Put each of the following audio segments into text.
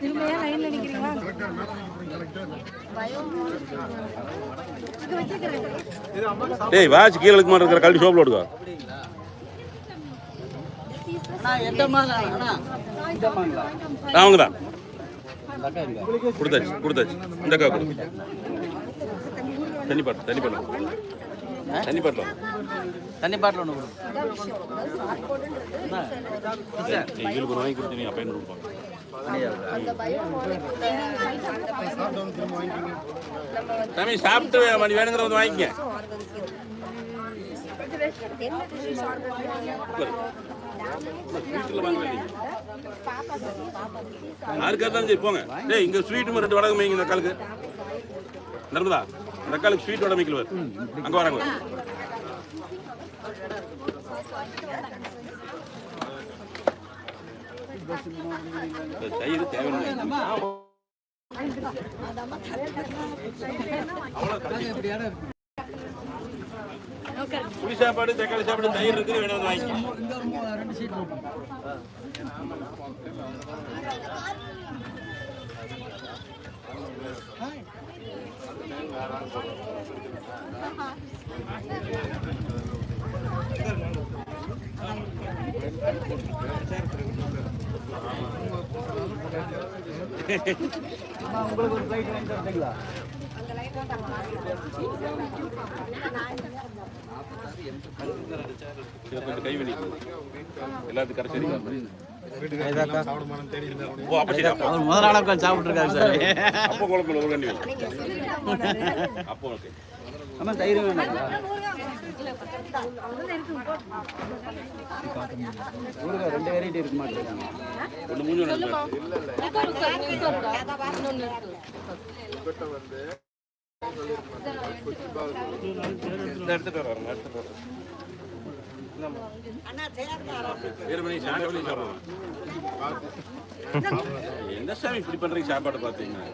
திரும்பியா லைன்ல நிக்கிறீங்களா டேய் வாட்ச் கீழே இழுக்க மாட்டேங்கிற கல்வி ஷோப்பில் விடுங்க அவங்க தான் கொடுத்தாச்சு கொடுத்தாச்சு. இந்த அக்கா தண்ணி பாட்டு தண்ணி பாட்டு. தண்ணி பாட்டில் தண்ணி பாட்டில் ஒன்று கொடு இவங்களுக்கு வாங்கி கொடுத்தீங்க அப்போ என்ன கொடுப்பாங்க. தம்பி சாப்பிட்டு மணி வேணுங்கிற வந்து வாங்கிக்க யாருக்கா தான் சரி போங்க. டேய் இங்கே ஸ்வீட்டு ரெண்டு வடகம் வைங்க இந்த காலுக்கு நடந்ததா? இந்த ஸ்வீட் வடை வைக்கல அங்கே வராங்க தயிர் தேவையான புளி சாப்பாடு தக்காளி சாப்பாடு தயிர் இருக்குது வேணும் வந்து உங்களுக்கு ஒரு ஃப்ளைட் வாங்கி தரீங்களா கை பண்ணி எல்லாத்துக்கும் கரெக்டாக சரி அவர் முதல் நாளாக உட்காந்து சாப்பிட்ருக்காரு சார். அப்போ குழம்புல ஒரு கண்டி வேணும் அப்போ ஓகே. ஆமாம் தயிர் வேணாங்களா ஊறுகாய் ரெண்டு வெரைட்டி இருக்க மாட்டேங்கிறாங்க ஒன்று மூணு வேணும். இந்த எடுத்துட்டு வரோம் எடுத்துட்டு வரோம் வேறு மணி சாப்பிட்டு சாப்பிடுவோம் என்ன சாமி இப்படி பண்றீங்க சாப்பாடு பார்த்தீங்கன்னா?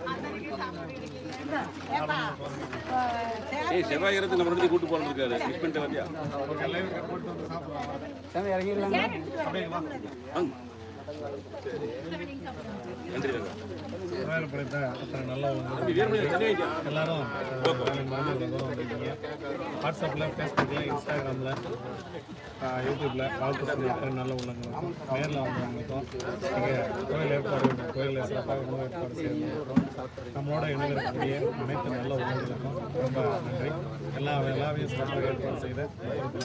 ஏய் செவ்வாய் இடத்துக்கு நம்ம ரெண்டு கூட்டு போறது இருக்காரு. மிஸ் பண்ணிட்டு வந்தியா சாமி இறங்கிடலாமா. நன்றி எல்லாரும் வாட்ஸ்அப்பில் ஃபேஸ்புக்கில் இன்ஸ்டாகிராமில் யூடியூப்பில் வாழ்த்து சொல்லிட்டு நல்ல உள்ளங்களுக்கும் நேரில் வந்தவங்களுக்கும் இங்கே கோயில் ஏற்பாடு கோயில் சிறப்பாக உணவு ஏற்பாடு செய்யணும் நம்மளோட இணைந்திருக்கக்கூடிய அனைத்து நல்ல உள்ளங்களுக்கும் ரொம்ப நன்றி. எல்லா எல்லாவையும் சிறப்பாக ஏற்பாடு செய்த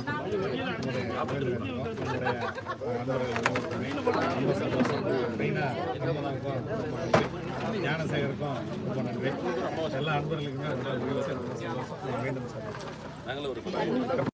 நம்முடைய கோயில்களுக்கும் நம்முடைய ரொம்ப சந்தோஷம் மெயினாக ரமதானுக்கும் ரொம்ப நன்றி ஞானசேகருக்கும் ரொம்ப நன்றி. எல்லா அன்பர்களுக்குமே ரொம்ப மகிழ்ச்சி. ரொம்ப சந்தோஷம் மீண்டும் சார் நாங்களும் ஒரு